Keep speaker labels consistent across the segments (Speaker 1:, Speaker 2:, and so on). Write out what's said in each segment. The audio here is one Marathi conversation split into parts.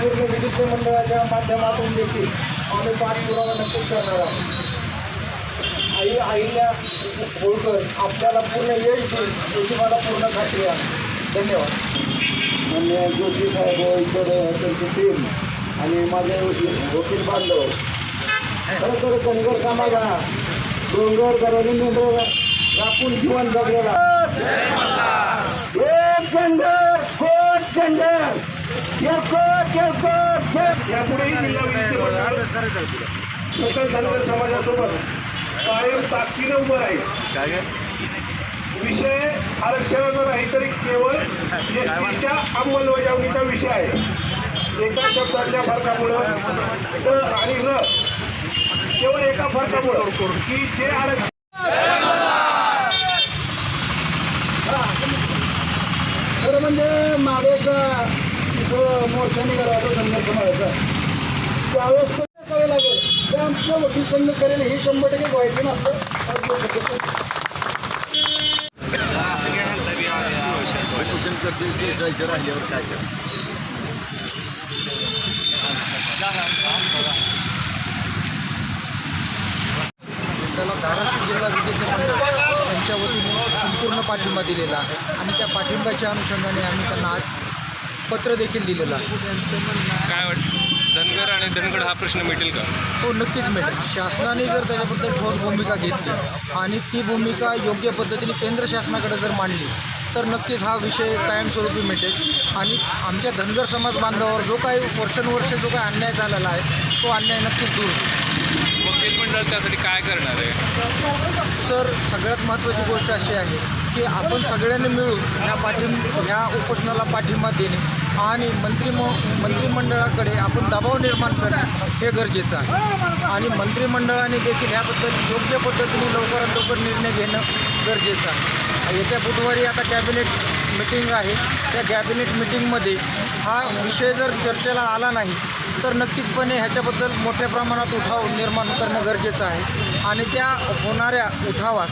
Speaker 1: पूर्ण विद्युत मंडळाच्या माध्यमातून देखील आम्ही पाठपुरावा नक्कीच करणार आहोत. आई आईल्या होळकर आपल्याला पूर्ण यश देईल याची मला पूर्ण खात्री आहे. धन्यवाद. मान्य जोशी साहेब इतर त्यांची टीम आणि माझे वकील वकील बांधव. खरं तर धनगर समाज हा डोंगर गरवणी मेंढर राखून जीवन जगलेला. एक धनगर कोट धनगर एक कोट
Speaker 2: यापुढेही जिल्हा विद्युत मंडळ सकल धनगर समाजासोबत कायम ताकदीने उभं राहील. विषय आरक्षणाचा नाही तरी केवळ एसटीच्या अंमलबजावणीचा विषय आहे. एका शब्दाच्या फरकामुळं आणि र केवळ एका फरकामुळं की जे आरक्षण
Speaker 1: खरं म्हणजे मागे एक इथं मोर्चा निघाला होता धनगर समाजाचा त्यावेळेस पण करावे लागेल? ते आमचं वकील संघ करेल हे शंभर टक्के व्हायचं नसतं
Speaker 3: उपोषण राहिल्यावर काय
Speaker 4: त्याला धाराशिव जिल्हा विद्युत संपूर्ण पाठिंबा दिलेला आहे. आणि त्या पाठिंब्याच्या अनुषंगाने आम्ही त्यांना आज पत्र देखील दिलेलं आहे.
Speaker 5: काय वाटतं? धनगर आणि धनगड हा प्रश्न मिटेल का?
Speaker 4: तो नक्कीच मिळेल शासनाने जर त्याच्याबद्दल ठोस भूमिका घेतली आणि ती भूमिका योग्य पद्धतीने केंद्र शासनाकडे जर मांडली तर नक्कीच हा विषय कायमस्वरूपी मिटेल. आणि आमच्या धनगर समाज बांधवावर जो काही वर्षानुवर्ष जो काही अन्याय झालेला आहे तो अन्याय नक्कीच दूर होईल.
Speaker 5: वकील मंडळ त्यासाठी काय करणार आहे?
Speaker 4: सर सगळ्यात महत्त्वाची गोष्ट अशी आहे की आपण सगळ्यांनी मिळून ह्या पाठिंब ह्या उपोषणाला पाठिंबा देणे आणि मंत्री मंत्रिमंडळाकडे आपण दबाव निर्माण करणे हे गरजेचं आहे. आणि मंत्रिमंडळाने देखील ह्याबद्दल योग्य पद्धतीने लवकरात लवकर निर्णय घेणं गरजेचं आहे. येत्या बुधवारी आता कॅबिनेट मिटिंग आहे. त्या कॅबिनेट मिटिंगमध्ये हा विषय जर चर्चेला आला नाही तर नक्कीचपणे ह्याच्याबद्दल मोठ्या प्रमाणात उठाव निर्माण करणं गरजेचं आहे. आणि त्या होणाऱ्या उठावास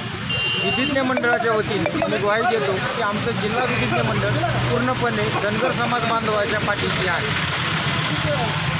Speaker 4: विधिज्ञ मंडळाच्या वतीने मी ग्वाही देतो की आमचं जिल्हा विधिज्ञ मंडळ पूर्णपणे धनगर समाज बांधवाच्या पाठीशी आहे.